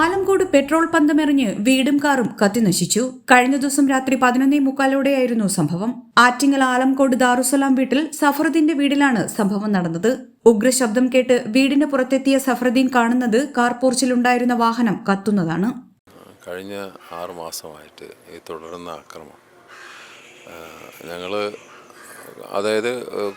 Alamcode petrol പന്തമെറിഞ്ഞ് വീടും കാറും കത്തിനശിച്ചു. കഴിഞ്ഞ ദിവസം രാത്രി പതിനൊന്നേ മുക്കാലോടെയായിരുന്നു സംഭവം. ആറ്റിങ്ങൽ ആലംകോട് ദാറുസലാം വീട്ടിൽ സഫറുദ്ദീന്റെ വീടിലാണ് സംഭവം നടന്നത്. ഉഗ്രശബ്ദം കേട്ട് വീടിന് പുറത്തെത്തിയ സഫറുദ്ദീൻ കാണുന്നത് കാർ പോർച്ചിലുണ്ടായിരുന്ന വാഹനം കത്തുന്നതാണ്. കഴിഞ്ഞ ആറ് മാസമായിട്ട് ഈ തുടരുന്ന ആക്രമണം ഞങ്ങൾ അതായത്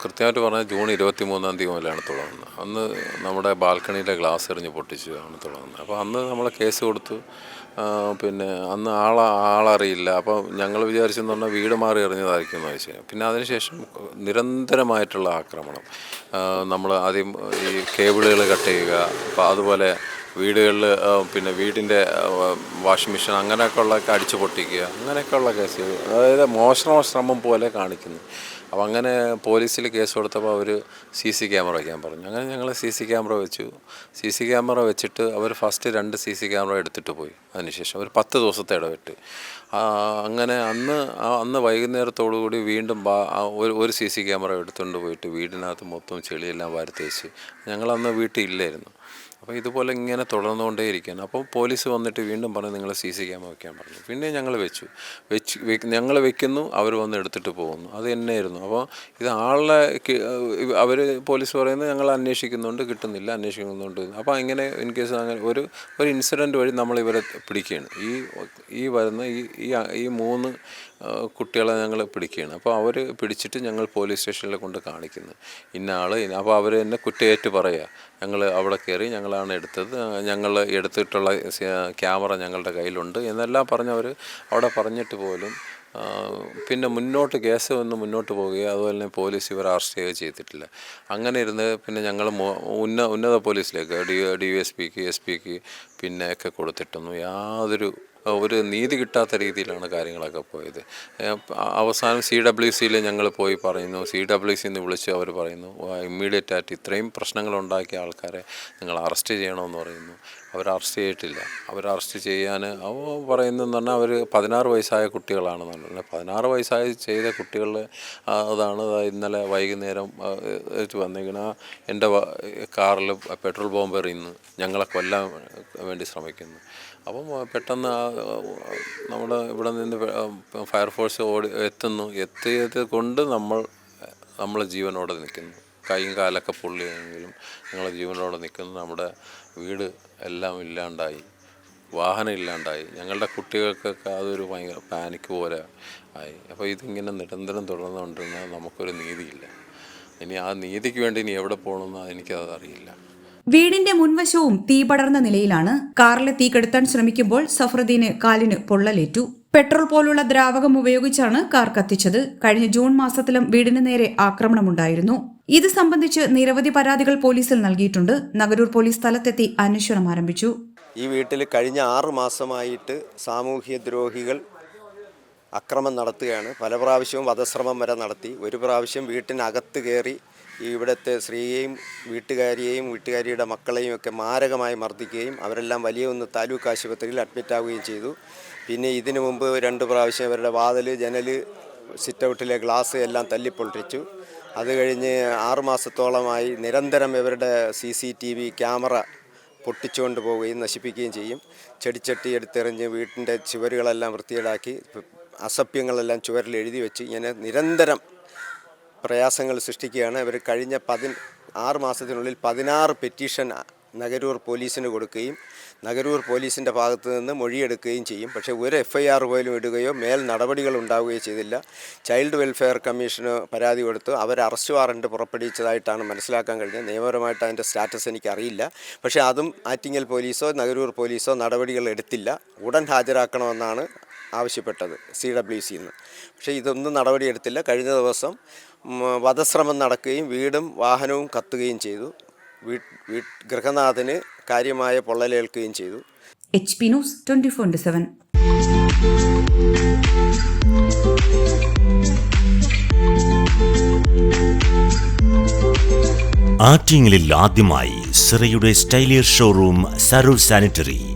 കൃത്യമായിട്ട് പറഞ്ഞാൽ ജൂൺ ഇരുപത്തി മൂന്നാം തീയതി മുതലാണ് തുടങ്ങുന്നത്. അന്ന് നമ്മുടെ ബാൽക്കണിയിലെ ഗ്ലാസ് എറിഞ്ഞ് പൊട്ടിച്ചു ആണ് തുടങ്ങുന്നത്. അപ്പോൾ അന്ന് നമ്മൾ കേസ് കൊടുത്തു. പിന്നെ അന്ന് ആളെ ആളറിയില്ല. അപ്പോൾ ഞങ്ങൾ വിചാരിച്ചെന്ന് പറഞ്ഞാൽ വീട് മാറി എറിഞ്ഞതായിരിക്കും എന്ന് വെച്ചാൽ പിന്നെ അതിനുശേഷം നിരന്തരമായിട്ടുള്ള ആക്രമണം. നമ്മൾ ആദ്യം ഈ കേബിളുകൾ കട്ട് ചെയ്യുക. അപ്പോൾ അതുപോലെ വീടുകളിൽ പിന്നെ വീടിന്റെ വാഷിംഗ് മെഷീൻ അങ്ങനെയൊക്കെ ഉള്ളതൊക്കെ അടിച്ചു പൊട്ടിക്കുക. അങ്ങനെയൊക്കെയുള്ള കേസുകൾ. അതായത് മോഷണ ശ്രമം പോലെ കാണിക്കുന്നു. അപ്പോൾ അങ്ങനെ പോലീസിൽ കേസ് കൊടുത്തപ്പോൾ അവർ സി സി ക്യാമറ വയ്ക്കാൻ പറഞ്ഞു. അങ്ങനെ ഞങ്ങൾ സി സി ക്യാമറ വെച്ചു. സി സി ക്യാമറ വെച്ചിട്ട് അവർ ഫസ്റ്റ് രണ്ട് സി സി ക്യാമറ എടുത്തിട്ട് പോയി. അതിനുശേഷം ഒരു പത്ത് ദിവസത്തെ ഇടവിട്ട്. അങ്ങനെ അന്ന് അന്ന് വൈകുന്നേരത്തോടു കൂടി വീണ്ടും ഒരു ഒരു സി സി ക്യാമറ എടുത്തുകൊണ്ട് പോയിട്ട് വീടിനകത്ത് മൊത്തം ചെളിയെല്ലാം വാരത്തേച്ച് ഞങ്ങളന്ന് വീട്ടിൽ ഇല്ലായിരുന്നു അപ്പോൾ ഇതുപോലെ ഇങ്ങനെ തുടർന്നുകൊണ്ടേയിരിക്കുകയാണ് അപ്പോൾ പോലീസ് വന്നിട്ട് വീണ്ടും പറഞ്ഞു നിങ്ങൾ സി സി ക്യാമറ വെക്കാൻ പറഞ്ഞു. പിന്നെ ഞങ്ങൾ വെച്ചു. വെച്ച് ഞങ്ങൾ വെക്കുന്നു അവർ വന്ന് എടുത്തിട്ട് പോകുന്നു. അത് തന്നെയായിരുന്നു. അപ്പോൾ ഇത് ആളെ അവർ പോലീസ് പറയുന്നത് ഞങ്ങൾ അന്വേഷിക്കുന്നുണ്ട് കിട്ടുന്നില്ല അന്വേഷിക്കുന്നുണ്ട്. അപ്പോൾ ഇങ്ങനെ ഇൻ കേസ് അങ്ങനെ ഒരു ഒരു ഇൻസിഡന്റ് വഴി നമ്മൾ ഇവരെ പിടിക്കുകയാണ്. ഈ ഈ വരുന്ന ഈ ഈ മൂന്ന് കുട്ടികളെ ഞങ്ങൾ പിടിക്കുകയാണ്. അപ്പോൾ അവർ പിടിച്ചിട്ട് ഞങ്ങൾ പോലീസ് സ്റ്റേഷനിൽ കൊണ്ട് കാണിക്കുന്നു. ഇന്ന ആൾ അപ്പോൾ അവർ എന്നെ കുറ്റയേറ്റ് പറയുക ഞങ്ങൾ അവിടെ കയറി ഞങ്ങളാണ് എടുത്തത്. ഞങ്ങൾ എടുത്തിട്ടുള്ള ക്യാമറ ഞങ്ങളുടെ കയ്യിലുണ്ട് എന്നെല്ലാം പറഞ്ഞവർ അവിടെ പറഞ്ഞിട്ട് പോലും പിന്നെ മുന്നോട്ട് കേസ് ഒന്ന് മുന്നോട്ട് പോവുകയോ അതുപോലെ തന്നെ പോലീസ് ഇവർ അറസ്റ്റ് ചെയ്യുകയോ ചെയ്തിട്ടില്ല. അങ്ങനെ ഇരുന്ന് പിന്നെ ഞങ്ങൾ ഉന്ന ഉന്നത പോലീസിലേക്ക് ഡി ഡി എസ് പിക്ക് എസ് പിക്ക് പിന്നെ ഒക്കെ കൊടുത്തിട്ടൊന്നും യാതൊരു ഒരു നീതി കിട്ടാത്ത രീതിയിലാണ് കാര്യങ്ങളൊക്കെ പോയത്. അവസാനം സി ഡബ്ല്യു സിയിൽ ഞങ്ങൾ പോയി പറയുന്നു. സി ഡബ്ല്യു സിന്ന് വിളിച്ച് അവർ പറയുന്നു ഇമ്മീഡിയറ്റ് ആയിട്ട് ഇത്രയും പ്രശ്നങ്ങൾ ഉണ്ടാക്കിയ ആൾക്കാരെ നിങ്ങൾ അറസ്റ്റ് ചെയ്യണമെന്ന് പറയുന്നു. അവർ അറസ്റ്റ് ചെയ്തിട്ടില്ല. അവർ അറസ്റ്റ് ചെയ്യാൻ പറയുന്നതെന്ന് പറഞ്ഞാൽ അവർ പതിനാറ് വയസ്സായ കുട്ടികളാണെന്നാണ് പറഞ്ഞത്. പതിനാറ് വയസ്സായി ചെയ്ത കുട്ടികൾ അതാണ് ഇന്നലെ വൈകുന്നേരം ഏറ്റ് എന്റെ കാറിൽ പെട്രോൾ ബോംബ് എറിയുന്നു ഞങ്ങളെ കൊല്ലാൻ വേണ്ടി ശ്രമിക്കുന്നു. അപ്പം പെട്ടെന്ന് ആ, നമ്മൾ ഇവിടെ നിന്ന് ഫയർഫോഴ്സ് ഓടി എത്തുന്നു. എത്തിയത് കൊണ്ട് നമ്മൾ നമ്മൾ ജീവനോടെ നിൽക്കുന്നു. കൈയും കാലൊക്കെ പൊള്ളിയെങ്കിലും ഞങ്ങൾ ജീവനോടെ നിൽക്കുന്നു. നമ്മുടെ വീട് എല്ലാം ഇല്ലാണ്ടായി. വാഹനം ഇല്ലാണ്ടായി. ഞങ്ങളുടെ കുട്ടികൾക്കൊക്കെ അതൊരു ഭയങ്കര പാനിക് പോലെ ആയി. അപ്പോൾ ഇതിങ്ങനെ നിരന്തരം തുടർന്നുകൊണ്ടിരുന്നാൽ നമുക്കൊരു നീതിയില്ല. ഇനി ആ നീതിക്ക് വേണ്ടി ഇനി എവിടെ പോകണമെന്ന് എനിക്കത് അറിയില്ല വീടിന്റെ മുൻവശവും തീ പടർന്ന നിലയിലാണ് കാറിലെ തീ കെടുത്താൻ ശ്രമിക്കുമ്പോൾ സഫറുദ്ദീന് കാലിന് പൊള്ളലേറ്റു. പെട്രോൾ പോലുള്ള ദ്രാവകം ഉപയോഗിച്ചാണ് കാർ കത്തിച്ചത്. കഴിഞ്ഞ ജൂൺ മാസത്തിലും വീടിന് നേരെ ആക്രമണമുണ്ടായിരുന്നു. ഇത് സംബന്ധിച്ച് നിരവധി പരാതികൾ പോലീസിൽ നൽകിയിട്ടുണ്ട്. നഗരൂർ പോലീസ് സ്ഥലത്തെത്തി അന്വേഷണം ആരംഭിച്ചു. ഈ വീട്ടിൽ കഴിഞ്ഞ ആറു മാസമായിട്ട് സാമൂഹ്യ ദ്രോഹികൾ അക്രമം നടത്തുകയാണ്. പല പ്രാവശ്യവും വധശ്രമം വരെ നടത്തി. ഒരു പ്രാവശ്യം വീട്ടിനകത്ത് കയറി ഇവിടുത്തെ സ്ത്രീയെയും വീട്ടുകാരിയെയും വീട്ടുകാരിയുടെ മക്കളെയും ഒക്കെ മാരകമായി മർദ്ദിക്കുകയും അവരെല്ലാം വലിയ ഒന്ന് താലൂക്ക് ആശുപത്രിയിൽ അഡ്മിറ്റ് ആവുകയും ചെയ്തു. പിന്നെ ഇതിനു മുമ്പ് രണ്ട് പ്രാവശ്യം അവരുടെ വാതിൽ ജനൽ സിറ്റൗട്ടിലെ ഗ്ലാസ് എല്ലാം തല്ലിപ്പൊളിച്ചു. അത് കഴിഞ്ഞ് ആറുമാസത്തോളമായി നിരന്തരം ഇവരുടെ C C T V camera പൊട്ടിച്ചുകൊണ്ട് പോവുകയും നശിപ്പിക്കുകയും ചെയ്യും. ചെടിച്ചട്ടി എടുത്തെറിഞ്ഞ് വീട്ടിന്റെ ചുവരുകളെല്ലാം വൃത്തിയിലാക്കി അസഭ്യങ്ങളെല്ലാം ചുവരിൽ എഴുതി വെച്ച് ഇങ്ങനെ നിരന്തരം പ്രയാസങ്ങൾ സൃഷ്ടിക്കുകയാണ്. ഇവർ കഴിഞ്ഞ പതി ആറ് മാസത്തിനുള്ളിൽ പതിനാറ് പെറ്റീഷൻ നഗരൂർ പോലീസിന് കൊടുക്കുകയും നഗരൂർ പോലീസിന്റെ ഭാഗത്തു നിന്ന് മൊഴിയെടുക്കുകയും ചെയ്യും. പക്ഷേ ഒരു എഫ് ഐ ആർ പോലും ഇടുകയോ മേൽ നടപടികൾ ഉണ്ടാവുകയോ ചെയ്തില്ല. ചൈൽഡ് വെൽഫെയർ കമ്മീഷന് പരാതി കൊടുത്തു. അവർ അറസ്റ്റ് വാറണ്ട് പുറപ്പെടുവിച്ചതായിട്ടാണ് മനസ്സിലാക്കാൻ കഴിഞ്ഞത്. നിയമപരമായിട്ട് അതിന്റെ സ്റ്റാറ്റസ് എനിക്കറിയില്ല പക്ഷേ അതും ആറ്റിങ്ങൽ പോലീസോ നഗരൂർ പോലീസോ നടപടികൾ എടുത്തില്ല. ഉടൻ ഹാജരാക്കണമെന്നാണ് ആവശ്യപ്പെട്ടത് സി ഡബ്ല്യു സിയിൽ നിന്ന് പക്ഷേ ഇതൊന്നും നടപടിയെടുത്തില്ല. കഴിഞ്ഞ ദിവസം വധശ്രമം നടക്കുകയും വീടും വാഹനവും കത്തുകയും ചെയ്തു. വീ വീ ഗൃഹനാഥന് കാര്യമായ പൊള്ളലേൽക്കുകയും ചെയ്തു. H P news twenty four into seven ആറ്റിങ്ങലിൽ ആദ്യമായി സിറയുടെ സ്റ്റൈലിയർ ഷോറൂം സരൂർ സാനിറ്ററി.